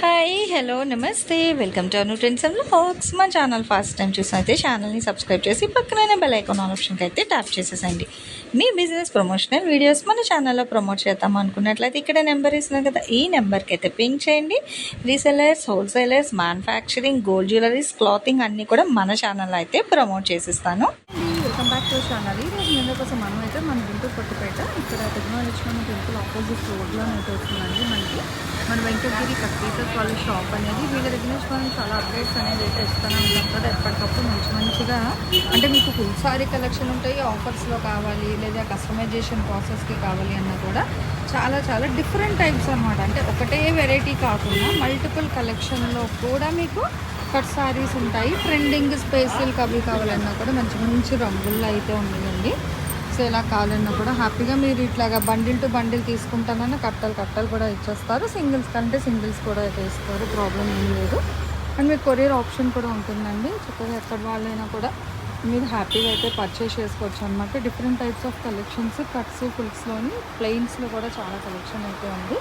Hi hello నమస్తే. Welcome to Anu trends and facts మా channel first time చూసినైతే ఛానల్ని సబ్స్క్రైబ్ చేసి పక్కనే బెల్ ఐకాన్ ఆప్షన్కి అయితే ట్యాప్ చేసేసండి మీ బిజినెస్ ప్రమోషనల్ వీడియోస్ మన ఛానల్లో ప్రమోట్ చేద్దాం అనుకున్నట్లయితే ఇక్కడ నెంబర్ ఇస్తున్నాం కదా ఈ నెంబర్కి అయితే పింక్ చేయండి. Resellers wholesalers manufacturing gold jewelleries clothing అన్నీ కూడా మన ఛానల్లో అయితే ప్రమోట్ చేసిస్తాను. వెల్కమ్ బ్యాక్ టు ఛానల్ ఈరోజు రోజు కోసం మనం అయితే మన గుంటూరు కొట్టుపేట ఇక్కడ టెక్నాలజీ టెంపుల్ ఆపోజిట్ రోడ్లో అయితే వస్తుందండి మనకి. మన వెంకటగిరి కస్పీసెస్ వాళ్ళ షాప్ అనేది వీళ్ళ దగ్గర నుంచి మనం చాలా అప్డేట్స్ అనేది అయితే ఇస్తాను ఉంటాం కదా ఎప్పటికప్పుడు మంచి మంచిగా అంటే మీకు ఫుల్ సారీ కలెక్షన్ ఉంటాయి ఆఫర్స్లో కావాలి లేదా కస్టమైజేషన్ ప్రాసెస్కి కావాలి అన్నా కూడా చాలా చాలా డిఫరెంట్ టైప్స్ అన్నమాట. అంటే ఒకటే వెరైటీ కాకుండా మల్టిపుల్ కలెక్షన్లో కూడా మీకు కట్ సారీస్ ఉంటాయి. ట్రెండింగ్ స్పేసిల్కి అవి కావాలన్నా కూడా మంచి మంచి రంగుల్లో అయితే ఉన్నాయండి సో ఇలా కావాలన్నా కూడా హ్యాపీగా మీరు ఇట్లాగా బండిల్ టు బండిల్ తీసుకుంటానన్నా కట్టలు కట్టలు కూడా ఇచ్చేస్తారు. సింగిల్స్ కంటే సింగిల్స్ కూడా అయితే ఇస్తారు ప్రాబ్లం ఏం లేదు. అండ్ మీకు కొరియర్ ఆప్షన్ కూడా ఉంటుందండి. చక్కగా ఎక్కడ వాళ్ళైనా కూడా మీరు హ్యాపీగా అయితే పర్చేస్ చేసుకోవచ్చు అనమాట different types of collections cuts ఫుల్స్లోని ప్లెయిన్స్లో కూడా చాలా కలెక్షన్ అయితే ఉంది.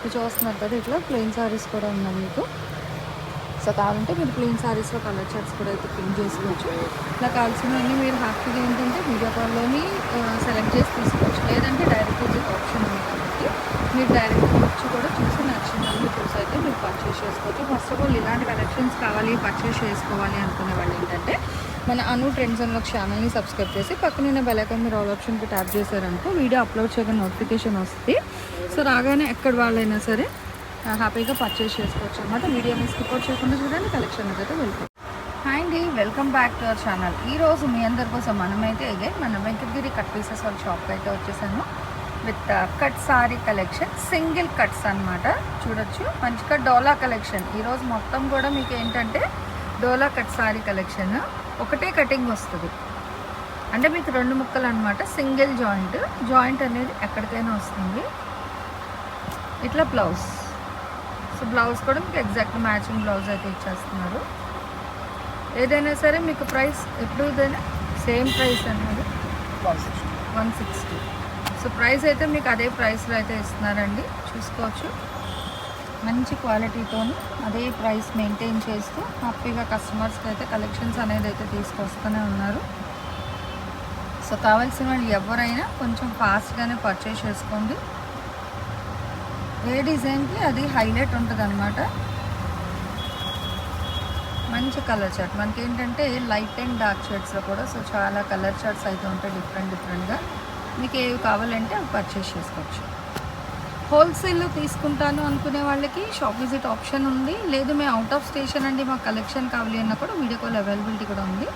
మీరు చూస్తున్నారు కదా ఇట్లా ప్లెయిన్ సారీస్ కూడా ఉన్నాయి మీకు. సో కావాలంటే మీరు ప్లెయిన్ సారీస్లో కలర్ షర్ట్స్ కూడా అయితే పిన్ చేసుకోవచ్చు. ఇలా కావాల్సినవన్నీ మీరు హ్యాపీగా ఏంటంటే వీడియో కాల్లోని సెలెక్ట్ చేసి తీసుకోవచ్చు. లేదంటే డైరెక్ట్ విజిట్ ఆప్షన్ ఉంది కాబట్టి మీరు డైరెక్ట్ వచ్చి కూడా చూసి నచ్చినవి చూసి అయితే మీరు పర్చేస్ చేసుకోవచ్చు. ఫస్ట్ ఆఫ్ ఆల్ ఇలాంటి కలెక్షన్స్ కావాలి పర్చేస్ చేసుకోవాలి అనుకునే వాళ్ళు ఏంటంటే మన అను ట్రెండ్స్ అన్న ఛానల్ని సబ్స్క్రైబ్ చేసి పక్కన బెల్ మీరు ఆల్ ఆప్షన్కి ట్యాప్ చేశారనుకో వీడియో అప్లోడ్ చేయగానే నోటిఫికేషన్ వస్తుంది. సో రాగానే ఎక్కడ వాళ్ళైనా సరే హ్యాపీగా పర్చేస్ చేసుకోవచ్చు అనమాట వీడియోని స్కిప్ అవుట్ చేయకుండా చూడండి కలెక్షన్ అయితే వెల్కమ్ హాయ్ అండి welcome back to our channel ఈ రోజు మీ అందరి కోసం మనమైతే అగైన్ మన వెంకటగిరి కట్ పీసెస్ వాళ్ళ షాప్కి అయితే వచ్చేసాను with cut sari collection single cuts అన్నమాట. చూడొచ్చు. మంచిగా డోలా కలెక్షన్ ఈరోజు మొత్తం కూడా మీకు ఏంటంటే డోలా కట్ సారీ కలెక్షన్ ఒకటే కటింగ్ వస్తుంది. అంటే మీకు రెండు ముక్కలు అనమాట సింగిల్ జాయింట్ జాయింట్ అనేది ఎక్కడికైనా వస్తుంది. ఇట్లా బ్లౌజ్ సో బ్లౌజ్ కూడా మీకు ఎగ్జాక్ట్ మ్యాచింగ్ బ్లౌజ్ అయితే ఇచ్చేస్తున్నారు. ఏదైనా సరే మీకు ప్రైస్ ఎప్పుడుదైనా సేమ్ ప్రైస్ అనేది వన్ సిక్స్టీ సో ప్రైస్ అయితే మీకు అదే ప్రైస్లో అయితే ఇస్తున్నారండి. చూసుకోవచ్చు. మంచి క్వాలిటీతో అదే ప్రైస్ మెయింటైన్ చేస్తూ హ్యాపీగా కస్టమర్స్కి అయితే కలెక్షన్స్ అనేది అయితే తీసుకొస్తూనే ఉన్నారు. సో కావాల్సిన వాళ్ళు ఎవరైనా కొంచెం ఫాస్ట్గానే పర్చేస్ చేసుకోండి. ఏ డిజైన్కి అది హైలైట్ ఉంటుంది అనమాట మంచి కలర్ చార్ట్. మనకి ఏంటంటే లైట్ అండ్ డార్క్ షర్ట్స్లో కూడా సో చాలా కలర్ చార్ట్స్ అయితే ఉంటాయి డిఫరెంట్ డిఫరెంట్గా. మీకు ఏవి కావాలంటే అవి పర్చేస్ చేసుకోవచ్చు. హోల్సేల్ తీసుకుంటాను అనుకునే వాళ్ళకి షాప్ విజిట్ ఆప్షన్ ఉంది. లేదు మేము అవుట్ ఆఫ్ స్టేషన్ అండి మాకు కలెక్షన్ కావాలి అన్నా కూడా వీడియో కాల్ అవైలబిలిటీ కూడా ఉంది.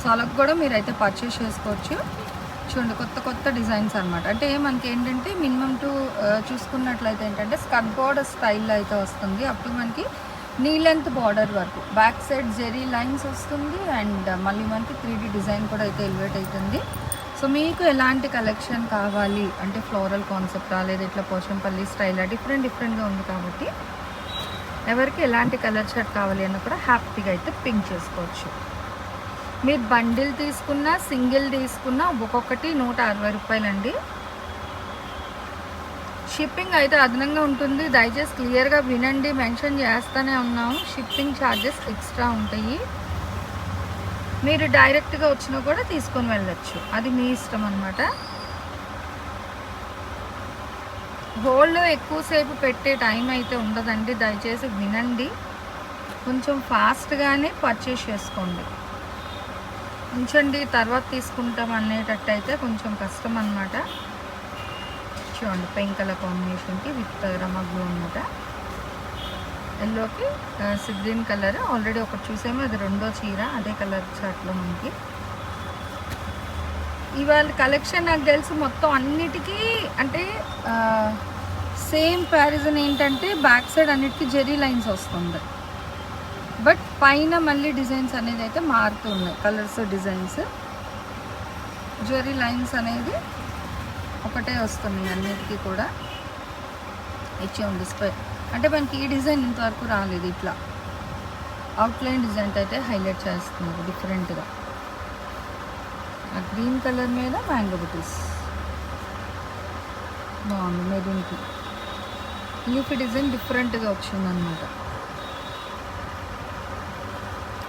సో అలా కూడా మీరు అయితే పర్చేస్ చేసుకోవచ్చు. చూడండి కొత్త కొత్త డిజైన్స్ అనమాట అంటే మనకి ఏంటంటే మినిమం టు చూసుకున్నట్లయితే ఏంటంటే స్కట్ బోర్డర్ స్టైల్లో అయితే వస్తుంది. అప్పుడు మనకి నీ లెంత్ బార్డర్ వరకు. బ్యాక్ సైడ్ జెరీ లైన్స్ వస్తుంది అండ్ మళ్ళీ మనకి త్రీ డిజైన్ కూడా అయితే ఎలివేట్ అవుతుంది సో మీకు ఎలాంటి కలెక్షన్ కావాలి? అంటే ఫ్లోరల్ కాన్సెప్ట్? లేదా ఇట్లా పోషంపల్లి స్టైల్? డిఫరెంట్ డిఫరెంట్గా ఉంది కాబట్టి ఎవరికి ఎలాంటి కలర్ షర్ట్ కావాలి అన్న కూడా హ్యాపీగా అయితే పింక్ చేసుకోవచ్చు. మీరు బండిల్ తీసుకున్నా సింగిల్ తీసుకున్నా ఒక్కొక్కటి నూట అరవై రూపాయలండి. షిప్పింగ్ అయితే అదనంగా ఉంటుంది. దయచేసి క్లియర్గా వినండి. మెన్షన్ చేస్తూనే ఉన్నాము షిప్పింగ్ ఛార్జెస్ ఎక్స్ట్రా ఉంటాయి. మీరు డైరెక్ట్గా వచ్చినా కూడా తీసుకొని వెళ్ళచ్చు. అది మీ ఇష్టం అనమాట హోల్డ్ ఎక్కువసేపు పెట్టే టైం అయితే ఉండదండి. దయచేసి వినండి. కొంచెం ఫాస్ట్గానే పర్చేస్ చేసుకోండి. ఉంచండి తర్వాత తీసుకుంటాం అనేటట్టు అయితే కొంచెం కష్టం అనమాట చూడండి పెంకల కలర్ కాంబినేషన్కి విత్ రమ బ్లూ అనమాట ఎల్లోకి గ్రీన్ కలర్. ఆల్రెడీ ఒకటి చూసాము అది రెండో చీర అదే కలర్ చాట్లో మనకి. ఇవాళ కలెక్షన్ నాకు తెలిసి మొత్తం అన్నిటికీ అంటే సేమ్ ప్యారిజన్ ఏంటంటే బ్యాక్ సైడ్ అన్నిటికీ జెరీ లైన్స్ వస్తుంది. పైన మళ్ళీ డిజైన్స్ అనేది అయితే మారుతూ ఉన్నాయి. కలర్స్ డిజైన్స్ జెరీ లైన్స్ అనేది ఒకటే వస్తున్నాయి అన్నిటికీ కూడా. ఇచ్చి ఉంది స్పై అంటే మనకి ఈ డిజైన్ ఇంతవరకు రాలేదు ఇట్లా. అవుట్లైన్ డిజైన్ అయితే హైలైట్ చేస్తున్నారు డిఫరెంట్గా ఆ గ్రీన్ కలర్ మీద మ్యాంగో బుటీస్ బాగుంది మెరూన్కి లీఫ్ డిజైన్ డిఫరెంట్గా వచ్చిందనమాట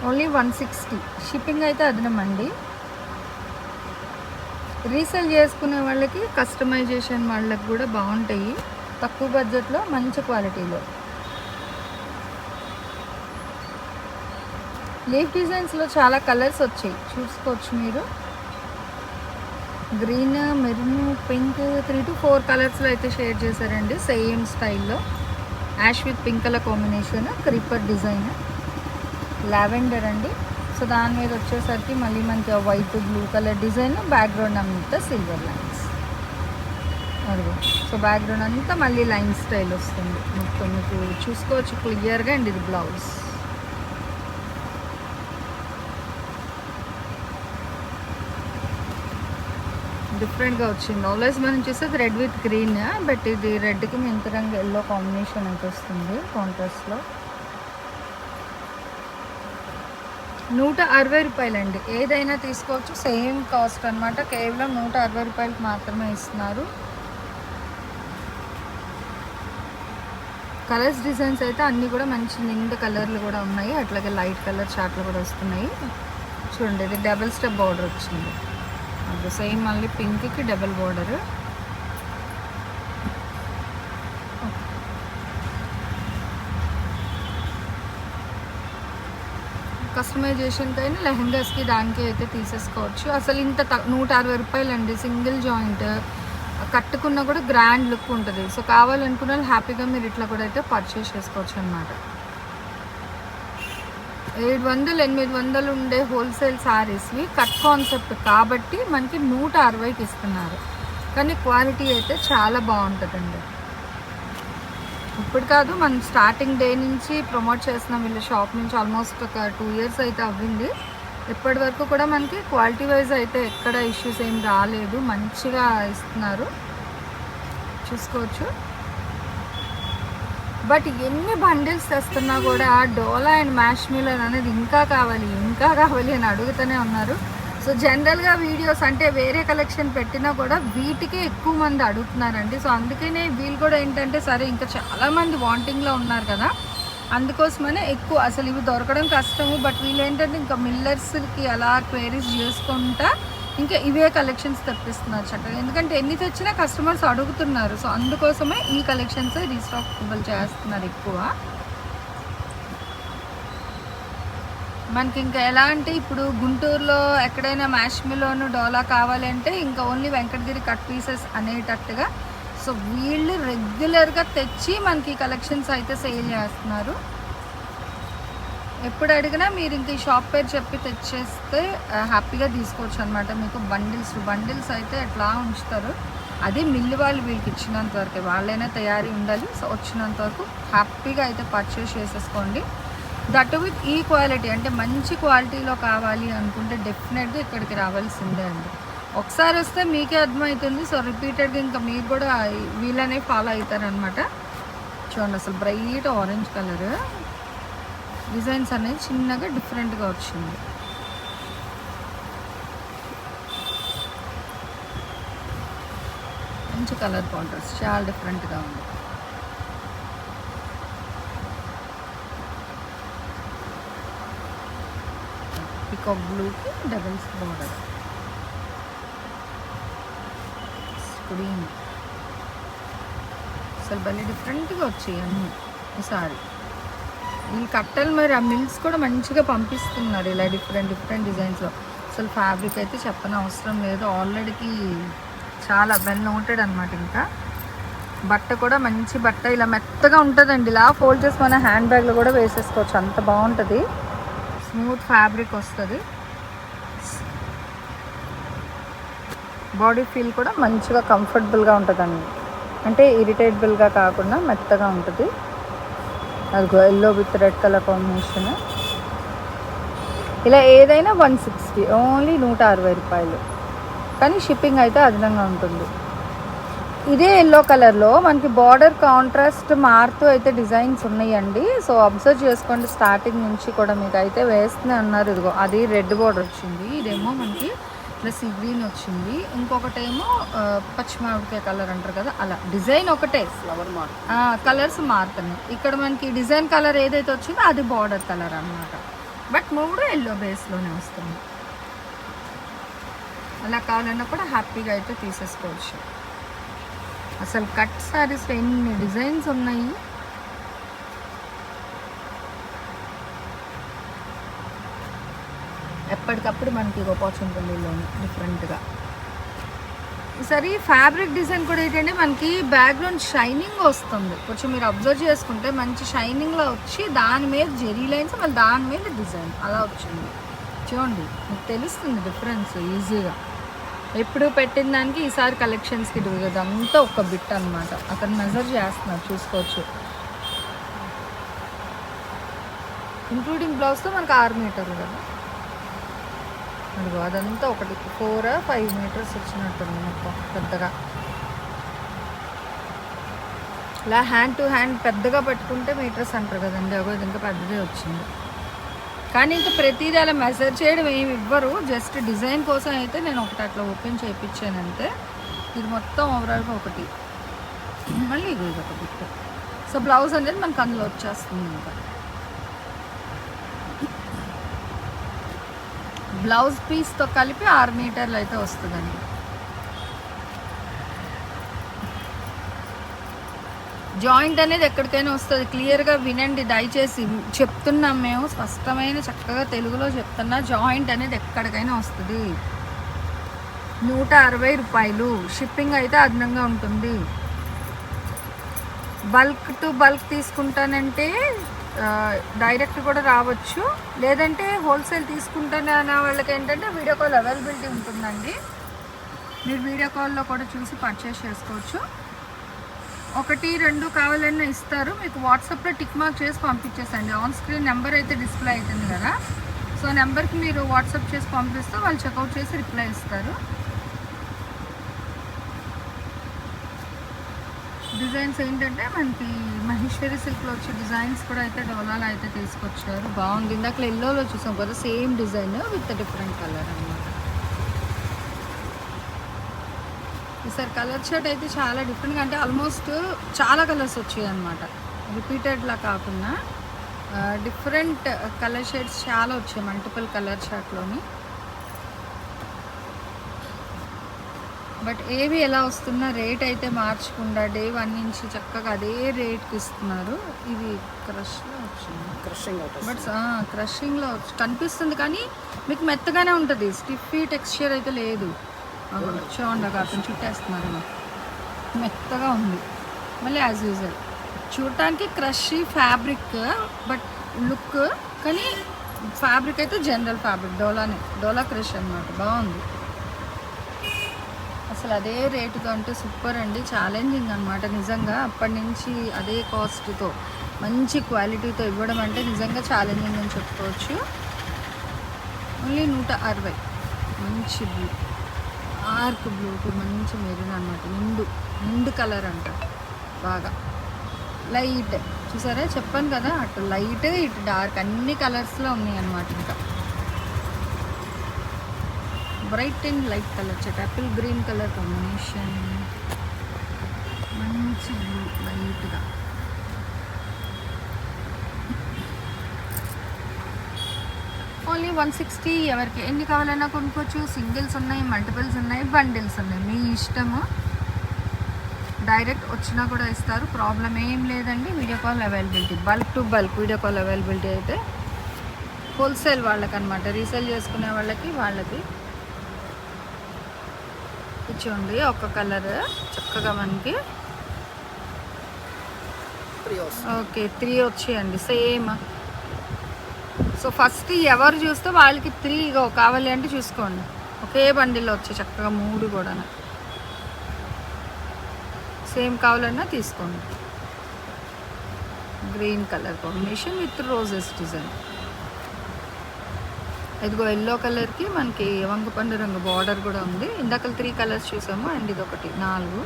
ఓన్లీ వన్ సిక్స్టీ. షిప్పింగ్ అయితే అదనమండి రీసేల్ చేసుకునే వాళ్ళకి కస్టమైజేషన్ వాళ్ళకి కూడా బాగుంటాయి. తక్కువ బడ్జెట్లో మంచి క్వాలిటీలో. లీఫ్ డిజైన్స్లో చాలా కలర్స్ వచ్చాయి. చూసుకోవచ్చు మీరు. Green maroon pink three to four కలర్స్లో అయితే షేర్ చేశారండి. సేమ్ స్టైల్లో. Ash with pink colour combination creeper design. Lavender అండి. సో దాని మీద వచ్చేసరికి మళ్ళీ మనకి white blue colour design background అంతా సిల్వర్ లైన్స్. అదిగో సో బ్యాక్గ్రౌండ్ అంతా మళ్ళీ లైన్ స్టైల్ వస్తుంది. మొత్తం మీకు చూసుకోవచ్చు క్లియర్గా అండి ఇది బ్లౌజ్. డిఫరెంట్గా వచ్చింది. ఆల్వేస్ మనం చూసేది రెడ్ విత్ గ్రీన్ బట్ ఇది రెడ్కి మింత రంగు ఎల్లో కాంబినేషన్ అయితే వస్తుంది కాంట్రాస్ట్లో. నూట అరవై రూపాయలండి. ఏదైనా తీసుకోవచ్చు. సేమ్ కాస్ట్ అన్నమాట. కేవలం నూట అరవై రూపాయలకు మాత్రమే ఇస్తున్నారు. కలర్స్ డిజైన్స్ అయితే అన్నీ కూడా మంచి నిండు కలర్లు కూడా ఉన్నాయి. అట్లాగే లైట్ కలర్ చాట్లు కూడా వస్తున్నాయి. చూడండి ఇది డబుల్ స్టెప్ బార్డర్ వచ్చింది. అది సేమ్ మళ్ళీ పింక్కి డబుల్ బార్డర్. కస్టమైజేషన్కి అయినా లెహంగాస్కి దానికి అయితే తీసేసుకోవచ్చు. అసలు ఇంత త- నూట అరవై రూపాయలు అండి సింగిల్ జాయింట్. కట్టుకున్నా కూడా గ్రాండ్ లుక్ ఉంటుంది. సో కావాలనుకున్న హ్యాపీగా మీరు ఇట్లా కూడా అయితే పర్చేస్ చేసుకోవచ్చు అనమాట ఏడు వందలు ఎనిమిది వందలు ఉండే హోల్సేల్ శారీస్వి కట్ కాన్సెప్ట్ కాబట్టి మనకి నూట అరవైకి ఇస్తున్నారు. కానీ క్వాలిటీ అయితే చాలా బాగుంటుందండి. ఇప్పుడు కాదు మనం స్టార్టింగ్ డే నుంచి ప్రమోట్ చేస్తున్నాం వీళ్ళ షాప్ నుంచి ఆల్మోస్ట్ ఒక టూ ఇయర్స్ అయితే అవ్వింది. ఇప్పటి వరకు కూడా మనకి క్వాలిటీ వైజ్ అయితే ఎక్కడ ఇష్యూస్ ఏం రాలేదు. మంచిగా ఇస్తున్నారు. చూసుకోవచ్చు. బట్ ఎన్ని బండిల్స్ తెస్తున్నా కూడా డోలా అండ్ మ్యాష్ మిలర్ అనేది ఇంకా కావాలి ఇంకా కావాలి అని అడుగుతూనే ఉన్నారు. సో జనరల్గా వీడియోస్ అంటే వేరే కలెక్షన్ పెట్టినా కూడా వీటికే ఎక్కువ మంది అడుగుతున్నారండి. సో అందుకనే వీళ్ళు కూడా ఏంటంటే సరే ఇంకా చాలామంది వాంటింగ్లో ఉన్నారు కదా. అందుకోసమనే ఎక్కువ అసలు ఇవి దొరకడం కష్టము. బట్ వీళ్ళు ఏంటంటే ఇంకా మిల్లర్స్కి అలా క్వేరీస్ చేసుకుంటా ఇంకా ఇవే కలెక్షన్స్ తెప్పిస్తున్నారు చక్కగా. ఎందుకంటే ఎన్ని తెచ్చినా కస్టమర్స్ అడుగుతున్నారు. సో అందుకోసమే ఈ కలెక్షన్స్ రీస్టాక్ చేస్తున్నారు ఎక్కువ. మనకి ఇంకా ఎలా అంటే ఇప్పుడు గుంటూరులో ఎక్కడైనా మ్యాష్మిలోను డోలా కావాలంటే ఇంకా ఓన్లీ వెంకటగిరి కట్ పీసెస్ అనేటట్టుగా. సో వీళ్ళు రెగ్యులర్గా తెచ్చి మనకి కలెక్షన్స్ అయితే సేల్ చేస్తున్నారు. ఎప్పుడు అడిగినా మీరు ఇంక ఈ షాప్ పేరు చెప్పి తెచ్చేస్తే హ్యాపీగా తీసుకోవచ్చు అనమాట మీకు బండిల్స్ బండిల్స్ అయితే ఎట్లా ఉంచుతారు. అది మిల్లు వాళ్ళు వీళ్ళకి ఇచ్చినంత వరకు. వాళ్ళైనా తయారీ ఉండాలి. సో వచ్చినంత వరకు హ్యాపీగా అయితే పర్చేస్ చేసేసుకోండి. దట్ విత్ ఈ క్వాలిటీ అంటే మంచి క్వాలిటీలో కావాలి అనుకుంటే డెఫినెట్గా ఇక్కడికి రావాల్సిందే అండి. ఒకసారి వస్తే మీకే అర్థమవుతుంది. సో రిపీటెడ్గా ఇంకా మీరు కూడా వీళ్ళనే ఫాలో అవుతారనమాట చూడండి అసలు బ్రైట్ ఆరెంజ్ కలర్. డిజైన్స్ అనేది చిన్నగా డిఫరెంట్గా వచ్చింది. మంచి కలర్ కాంట్రాస్ట్ చాలా డిఫరెంట్గా ఉంది. పీకాక్ బ్లూకి డబల్స్ బార్డర్ స్క్రీన్ అసలు భలే డిఫరెంట్గా వచ్చాయి అన్నీ. ఈసారి ఈ కట్టలు మరి ఆ మిల్స్ కూడా మంచిగా పంపిస్తున్నారు ఇలా డిఫరెంట్ డిఫరెంట్ డిజైన్స్లో అసలు ఫ్యాబ్రిక్ అయితే చెప్పని అవసరం లేదు. ఆల్రెడీకి చాలా వెల్ నోటెడ్ అనమాట ఇంకా. బట్ట కూడా మంచి బట్ట. ఇలా మెత్తగా ఉంటుందండి. ఇలా ఫోల్డ్ చేసి మన హ్యాండ్ బ్యాగ్లో కూడా వేసేసుకోవచ్చు. అంత బాగుంటుంది. స్మూత్ ఫ్యాబ్రిక్ వస్తుంది. బాడీ ఫీల్ కూడా మంచిగా కంఫర్టబుల్గా ఉంటుందండి. అంటే ఇరిటేటబుల్గా కాకుండా మెత్తగా ఉంటుంది. అది yellow with red colour combination. ఇలా ఏదైనా వన్ సిక్స్టీ ఓన్లీ నూట అరవై రూపాయలు. కానీ షిప్పింగ్ అయితే అదనంగా ఉంటుంది. ఇదే ఎల్లో కలర్లో మనకి బార్డర్ కాంట్రాస్ట్ మారుతూ అయితే డిజైన్స్ ఉన్నాయండి. సో అబ్జర్వ్ చేసుకోండి. స్టార్టింగ్ నుంచి కూడా మీకు అయితే వేస్తూనే ఉన్నారు ఇదిగో అది రెడ్ బార్డర్ వచ్చింది. ఇదేమో మనకి ప్లస్ గ్రీన్ వచ్చింది. ఇంకొకటేమో ఆ, పచ్చిమామిడికాయ కలర్ అంటారు కదా అలా. డిజైన్ ఒకటే. ఫ్లవర్ కలర్స్ మారుతున్నాయి. ఇక్కడ మనకి డిజైన్ కలర్ ఏదైతే వచ్చిందో అది బార్డర్ కలర్ అన్నమాట. బట్ మూడు ఎల్లో బేస్లోనే వస్తుంది. అలా కావాలన్నా కూడా హ్యాపీగా అయితే తీసేసుకోవచ్చు. అసలు కట్ సారీస్ ఎన్ని డిజైన్స్ ఉన్నాయి? ఎప్పటికప్పుడు మనకి గోపాచంపల్లిలోని డిఫరెంట్గా ఈసారి ఫ్యాబ్రిక్ డిజైన్ కూడా ఏంటంటే మనకి బ్యాక్గ్రౌండ్ షైనింగ్ వస్తుంది. కొంచెం మీరు అబ్జర్వ్ చేసుకుంటే మంచి షైనింగ్లో వచ్చి దాని మీద జెరీ లైన్స్ మళ్ళీ దాని మీద డిజైన్ అలా వచ్చింది. చూడండి మీకు తెలుస్తుంది డిఫరెన్స్ ఈజీగా ఎప్పుడు పెట్టిన దానికి ఈసారి కలెక్షన్స్కి ఇది అంతా ఒక బిట్ అనమాట అతను మెజర్ చేస్తున్నారు. చూసుకోవచ్చు. ఇంక్లూడింగ్ బ్లౌజ్తో మనకు ఆరు మీటర్లు కదా. అదిగో అదంతా ఒకటి. ఫోర్ ఫైవ్ మీటర్స్ వచ్చినట్టుంది మొత్తం పెద్దగా. ఇలా హ్యాండ్ టు హ్యాండ్ పెద్దగా పట్టుకుంటే మీటర్స్ అంటారు కదండి. అగో ఇది ఇంకా పెద్దదే వచ్చింది. కానీ ఇంకా ప్రతిదీ అలా మెజర్ చేయడం ఏమి ఇవ్వరు. జస్ట్ డిజైన్ కోసం అయితే నేను ఒకటి అట్లా ఓపెన్ చేయించానంతే ఇది మొత్తం ఓవరాల్గా ఒకటి. మళ్ళీ ఇది ఒక బిట్ సో బ్లౌజ్ అనేది మనకు అందులో వచ్చేస్తుంది ఇంకా. బ్లౌజ్ పీస్తో కలిపి ఆరు మీటర్లు అయితే వస్తుందండి. జాయింట్ అనేది ఎక్కడికైనా వస్తుంది. క్లియర్గా వినండి దయచేసి. చెప్తున్నాం మేము స్పష్టమైన చక్కగా తెలుగులో చెప్తున్నా జాయింట్ అనేది ఎక్కడికైనా వస్తుంది. నూట అరవై రూపాయలు. షిప్పింగ్ అయితే అదనంగా ఉంటుంది. బల్క్ టు బల్క్ తీసుకుంటానంటే డైరెక్ట్ కూడా రావచ్చు. లేదంటే హోల్సేల్ తీసుకుంటానే అన్న వాళ్ళకి ఏంటంటే వీడియో కాల్ అవైలబిలిటీ ఉంటుందండి. మీరు వీడియో కాల్లో కూడా చూసి పర్చేస్ చేసుకోవచ్చు. ఒకటి రెండు కావాలన్నా ఇస్తారు. మీకు వాట్సాప్లో టిక్ మార్క్ చేసి పంపించేసండి. ఆన్ స్క్రీన్ నెంబర్ అయితే డిస్ప్లే అవుతుంది కదా. సో నెంబర్కి మీరు వాట్సాప్ చేసి పంపిస్తే వాళ్ళు చెక్అవుట్ చేసి రిప్లై ఇస్తారు. డిజైన్స్ ఏంటంటే మనకి మహేశ్వరి సిల్క్లో వచ్చే డిజైన్స్ కూడా అయితే డోలాలో అయితే తీసుకొచ్చారు. బాగుంది. ఇందాక ఎల్లోలో చూసాం కదా same design with different colour అన్నమాట. ఈసారి కలర్ షర్ట్ అయితే చాలా డిఫరెంట్గా అంటే ఆల్మోస్ట్ చాలా కలర్స్ వచ్చాయి అనమాట రిపీటెడ్లా కాకుండా డిఫరెంట్ కలర్ షేడ్స్ చాలా వచ్చాయి మల్టిపుల్ కలర్ షర్ట్లోని బట్ ఏవి ఎలా వస్తున్నా రేట్ అయితే మార్చకుండా డే వన్ నుంచి చక్కగా అదే రేట్కి ఇస్తున్నారు. ఇది క్రష్లో వచ్చింది. క్రషింగ్ బట్ క్రషింగ్లో కనిపిస్తుంది కానీ మీకు మెత్తగానే ఉంటుంది. స్టిఫీ టెక్స్చర్ అయితే లేదు. చూడండి అక్కడ అతను చుట్టేస్తున్నారు మెత్తగా ఉంది. మళ్ళీ యాజ్ యూజువల్ చూడటానికి క్రష్ ఫ్యాబ్రిక్ బట్ లుక్ కానీ ఫ్యాబ్రిక్ అయితే జనరల్ ఫ్యాబ్రిక్ డోలానే డోలా క్రష్ అనమాట బాగుంది. అసలు అదే రేటుతో అంటే సూపర్ అండి. ఛాలెంజింగ్ అనమాట నిజంగా. అప్పటి నుంచి అదే కాస్ట్తో మంచి క్వాలిటీతో ఇవ్వడం అంటే నిజంగా ఛాలెంజింగ్ అని చెప్పుకోవచ్చు. ఓన్లీ నూట అరవై. మంచి బ్లూ డార్క్ బ్లూకి మంచి మెరూన్ అనమాట నిండు నిండు కలర్ అంట. బాగా. లైట్. చూసారా? చెప్పాను కదా అటు లైట్ ఇటు డార్క్. అన్ని కలర్స్లో ఉన్నాయి అన్నమాట ఇంకా. బ్రైట్ అండ్ లైట్ కలర్ చెట్ యాపిల్ గ్రీన్ కలర్ కాంబినేషన్. మంచి బ్లూ లైట్గా. ఓన్లీ వన్ సిక్స్టీ ఎవరికి ఎన్ని కావాలన్నా కొనుక్కోవచ్చు. సింగిల్స్ ఉన్నాయి మల్టిపుల్స్ ఉన్నాయి బండిల్స్ ఉన్నాయి. మీ ఇష్టము డైరెక్ట్ వచ్చినా కూడా ఇస్తారు. ప్రాబ్లం ఏం లేదండి. Video call availability bulk to bulk video call availability అయితే హోల్సేల్ వాళ్ళకి అనమాట రీసేల్ చేసుకునే వాళ్ళకి వాళ్ళకి ఇచ్చుండి. ఒక కలర్ చక్కగా మనకి ఓకే త్రీ వచ్చాయండి. సేమ్ సో ఫస్ట్ ఎవరు చూస్తే వాళ్ళకి త్రీ ఇగో కావాలి అంటే చూసుకోండి. ఒకే బండిలో వచ్చే చక్కగా మూడు కూడా సేమ్ కావాలన్నా తీసుకోండి. Green colour combination with roses design ఇదిగో ఎల్లో కలర్కి మనకి వంగపండు రంగు బార్డర్ కూడా ఉంది. ఇందాక త్రీ కలర్స్ చూసాము అండ్ ఇది ఒకటి నాలుగు.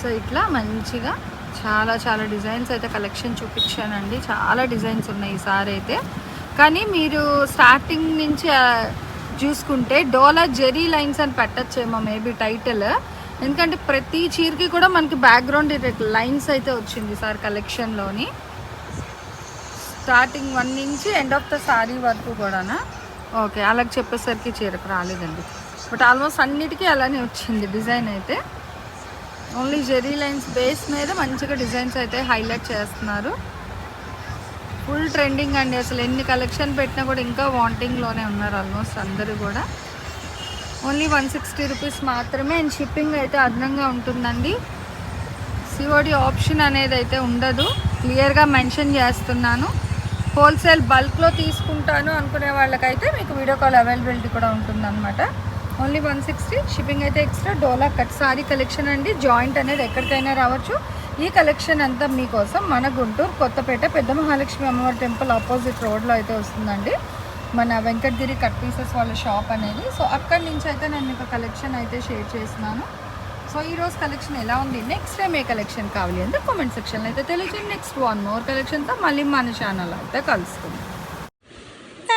సో ఇట్లా మంచిగా చాలా చాలా డిజైన్స్ అయితే కలెక్షన్ చూపించానండి. చాలా డిజైన్స్ ఉన్నాయి ఈసారి అయితే. కానీ మీరు స్టార్టింగ్ నుంచి చూసుకుంటే డోలా జెరీ లైన్స్ అని పెట్టచ్చేమో మేబీ టైటిల్. ఎందుకంటే ప్రతి చీరకి కూడా మనకి బ్యాక్గ్రౌండ్ లైన్స్ అయితే వచ్చింది సార్ కలెక్షన్లోని. స్టార్టింగ్ వన్ నుంచి ఎండ్ ఆఫ్ ద సారీ వరకు కూడానా? ఓకే అలాగ చెప్పేసరికి చీరకు రాలేదండి. బట్ ఆల్మోస్ట్ అన్నిటికీ అలానే వచ్చింది డిజైన్ అయితే. ఓన్లీ జెరీ లైన్స్ బేస్ మీద మంచిగా డిజైన్స్ అయితే హైలైట్ చేస్తున్నారు. ఫుల్ ట్రెండింగ్ అండి. అసలు ఎన్ని కలెక్షన్ పెట్టినా కూడా ఇంకా వాంటింగ్లోనే ఉన్నారు ఆల్మోస్ట్ అందరూ కూడా. ఓన్లీ వన్ సిక్స్టీ రూపీస్ మాత్రమే అండ్ షిప్పింగ్ అయితే అదనంగా ఉంటుందండి. సిఓడి ఆప్షన్ అనేది అయితే ఉండదు. క్లియర్గా మెన్షన్ చేస్తున్నాను. హోల్సేల్ బల్క్లో తీసుకుంటాను అనుకునే వాళ్ళకైతే మీకు వీడియో కాల్ అవైలబిలిటీ కూడా ఉంటుందన్నమాట. Only one sixty. షిప్పింగ్ అయితే ఎక్స్ట్రా డోలా కట్ సారీ కలెక్షన్ అండి. జాయింట్ అనేది ఎక్కడికైనా రావచ్చు. ఈ కలెక్షన్ అంతా మీకోసం మన గుంటూరు కొత్తపేట పెద్ద మహాలక్ష్మి అమ్మవారి టెంపుల్ ఆపోజిట్ రోడ్లో అయితే వస్తుందండి. మన వెంకటగిరి కట్ పీసెస్ వాళ్ళ షాప్ అనేది. సో అక్కడి నుంచి అయితే నేను మీకు కలెక్షన్ అయితే షేర్ చేసినాను సో ఈ రోజు కలెక్షన్ ఎలా ఉంది? నెక్స్ట్ టైం ఏ కలెక్షన్ కావాలి అంటే కామెంట్ సెక్షన్లో అయితే తెలియజేయండి. నెక్స్ట్ వన్ మోర్ కలెక్షన్తో మళ్ళీ మన ఛానల్ అయితే కలుస్తుంది